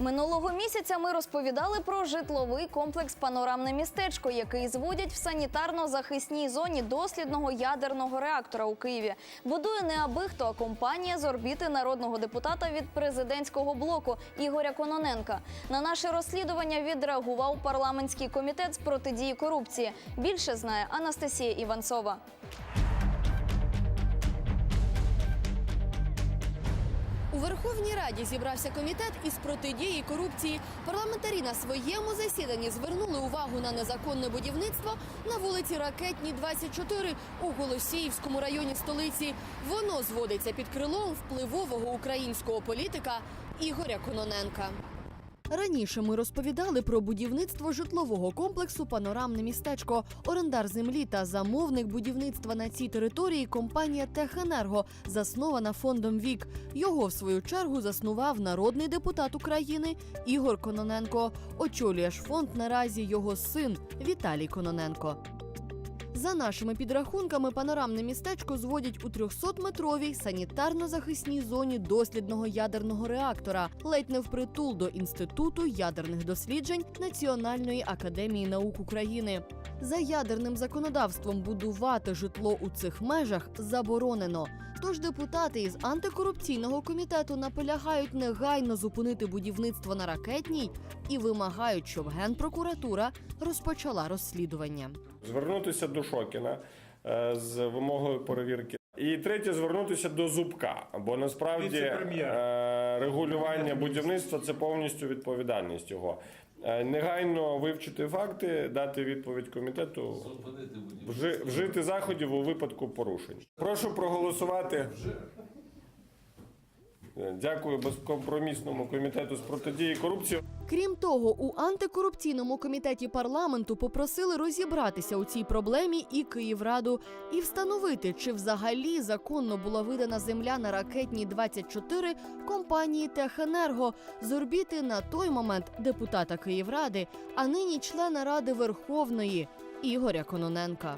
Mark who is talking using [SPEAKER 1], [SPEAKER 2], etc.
[SPEAKER 1] Минулого місяця ми розповідали про житловий комплекс Панорамне містечко, який зводять в санітарно-захисній зоні дослідного ядерного реактора у Києві. Будує не аби хто, а компанія з орбіти народного депутата від президентського блоку Ігоря Кононенка. На наше розслідування відреагував парламентський комітет з протидії корупції. Більше знає Анастасія Іванцова.
[SPEAKER 2] У Верховній Раді зібрався комітет із протидії корупції. Парламентарі на своєму засіданні звернули увагу на незаконне будівництво на вулиці Ракетній, 24 у Голосіївському районі столиці. Воно зводиться під крилом впливового українського політика Ігоря Кононенка. Раніше ми розповідали про будівництво житлового комплексу Панорамне містечко, орендар землі та замовник будівництва на цій території компанія Техенерго, заснована фондом Вік. Його в свою чергу заснував народний депутат України Ігор Кононенко. Очолює ж фонд наразі його син Віталій Кононенко. За нашими підрахунками, панорамне містечко зводять у 300-метровій санітарно-захисній зоні дослідного ядерного реактора, ледь не впритул до інституту ядерних досліджень Національної академії наук України. За ядерним законодавством будувати житло у цих межах заборонено. Тож депутати із антикорупційного комітету наполягають негайно зупинити будівництво на ракетній і вимагають, щоб генпрокуратура розпочала розслідування.
[SPEAKER 3] Звернутися до Шокіна е, з вимогою перевірки. І третє звернутися до Зубка, бо насправді е, регулювання будівництва це повністю відповідальність його. Е, Негайно вивчити факти, дати відповідь комітету, вжи- вжити заходів у випадку порушень. Прошу проголосувати. Дякую безкомпромісному комітету з протидії корупції.
[SPEAKER 2] Крім того, у антикорупційному комітеті парламенту попросили розібратися у цій проблемі і Київраду і встановити, чи взагалі законно була видана земля на ракетній 24 компанії Техенерго з орбіти на той момент депутата Київради, а нині члена Ради Верховної Ігоря Кононенка.